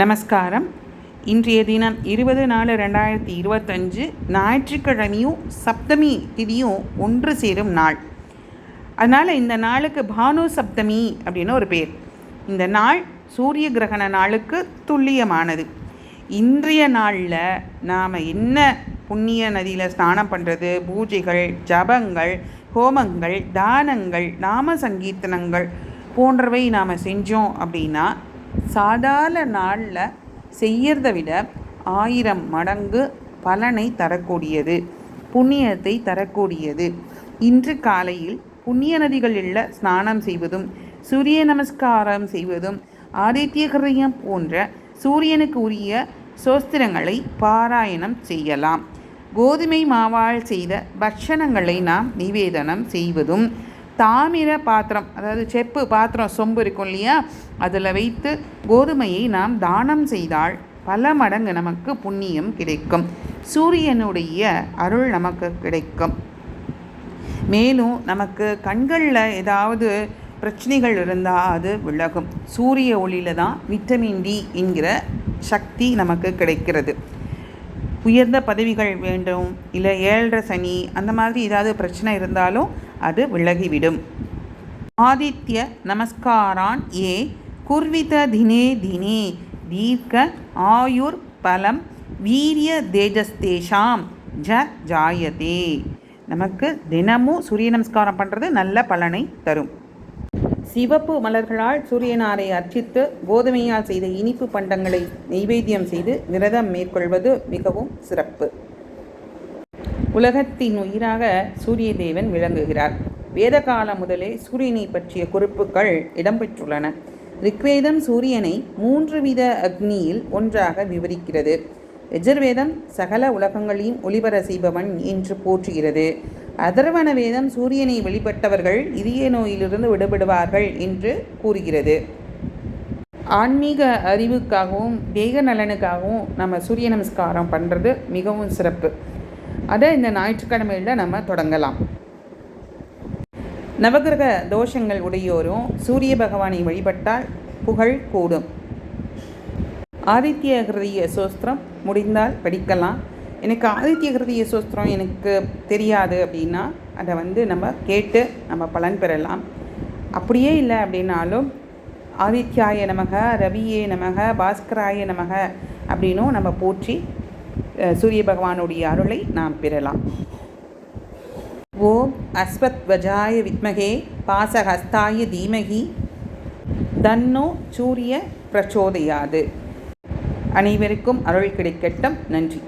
நமஸ்காரம். இன்றைய தினம் இருபது நாலு ரெண்டாயிரத்தி இருபத்தஞ்சு ஞாயிற்றுக்கிழமையும் சப்தமி திதியும் ஒன்று சேரும் நாள். அதனால் இந்த நாளுக்கு பானு சப்தமி அப்படின்னு ஒரு பேர். இந்த நாள் சூரிய கிரகண நாளுக்கு துல்லியமானது. இன்றைய நாளில் நாம் என்ன புண்ணிய நதியில் ஸ்நானம் பண்ணுறது பூஜைகள் ஜபங்கள் ஹோமங்கள் தானங்கள் நாம சங்கீர்த்தனங்கள் போன்றவை நாம் செஞ்சோம் அப்படின்னா சாதாரண நாளில் செய்யறதை விட ஆயிரம் மடங்கு பலனை தரக்கூடியது புண்ணியத்தை தரக்கூடியது. இன்று காலையில் புண்ணிய நதிகளில் ஸ்நானம் செய்வதும் சூரிய நமஸ்காரம் செய்வதும் ஆதித்ய கிரயம் போன்ற சூரியனுக்கு உரிய சோஸ்திரங்களை பாராயணம் செய்யலாம். கோதுமை மாவால் செய்த பட்சணங்களை நாம் நிவேதனம் செய்வதும் தாமிர பாத்திரம் அதாவது செப்பு பாத்திரம் சொம்பு இருக்கும் இல்லையா? அதில் வைத்து கோதுமையை நாம் தானம் செய்தால் பல மடங்கு நமக்கு புண்ணியம் கிடைக்கும். சூரியனுடைய அருள் நமக்கு கிடைக்கும். மேலும் நமக்கு கண்களில் ஏதாவது பிரச்சனைகள் இருந்தால் அது விலகும். சூரிய ஒளியில் தான் விட்டமின் டி என்கிற சக்தி நமக்கு கிடைக்கிறது. உயர்ந்த பதவிகள் வேண்டும் இல்லை ஏழரை சனி அந்த மாதிரி ஏதாவது பிரச்சனை இருந்தாலும் அது விலகிவிடும். ஆதித்ய நமஸ்காரான் ஏ குர்வித தினே தினே தீர்க்க ஆயுர் பலம் வீரிய தேஜஸ்தேஷாம் ஜ ஜாயதே. நமக்கு தினமும் சூரிய நமஸ்காரம் பண்ணுறது நல்ல பலனை தரும். சிவப்பு மலர்களால் சூரியனாரை அர்ச்சித்து கோதுமையால் செய்த இனிப்பு பண்டங்களை நெய்வேத்தியம் செய்து விரதம் மேற்கொள்வது மிகவும் சிறப்பு. உலகத்தின் உயிராக சூரிய தேவன் விளங்குகிறார். வேத காலம் முதலே சூரியனை பற்றிய குறிப்புகள் இடம்பெற்றுள்ளன. ரிக்வேதம் சூரியனை மூன்று வித அக்னியில் ஒன்றாக விவரிக்கிறது. எஜர்வேதம் சகல உலகங்களையும் ஒளிபர செய்பவன் என்று போற்றுகிறது. அதர்வன வேதம் சூரியனை வெளிப்பட்டவர்கள் இதய நோயிலிருந்து விடுபடுவார்கள் என்று கூறுகிறது. ஆன்மீக அறிவுக்காகவும் தேக நலனுக்காகவும் நம்ம சூரிய நமஸ்காரம் பண்ணுறது மிகவும் சிறப்பு. அதை இந்த ஞாயிற்றுக்கிழமையில் நம்ம தொடங்கலாம். நவகிரக தோஷங்கள் உடையோரும் சூரிய பகவானை வழிபட்டால் புகழ் கூடும். ஆதித்ய ஹிருதய சோஸ்திரம் முடிந்தால் படிக்கலாம். எனக்கு ஆதித்ய கிருதிய சோஸ்திரம் எனக்கு தெரியாது அப்படின்னா அதை வந்து நம்ம கேட்டு நம்ம பலன் பெறலாம். அப்படியே இல்லை அப்படின்னாலும் ஆதித்யாய நமக ரவியே நமக பாஸ்கராய நமக அப்படின்னும் நம்ம போற்றி சூரிய பகவானுடைய அருளை நாம் பெறலாம். ஓம் அஸ்வத்வஜாய வித்மகே பாசஹஸ்தாய தீமகி தன்னோ சூரிய பிரச்சோதையாது. அனைவருக்கும் அருள் கிடைக்கட்டும். நன்றி.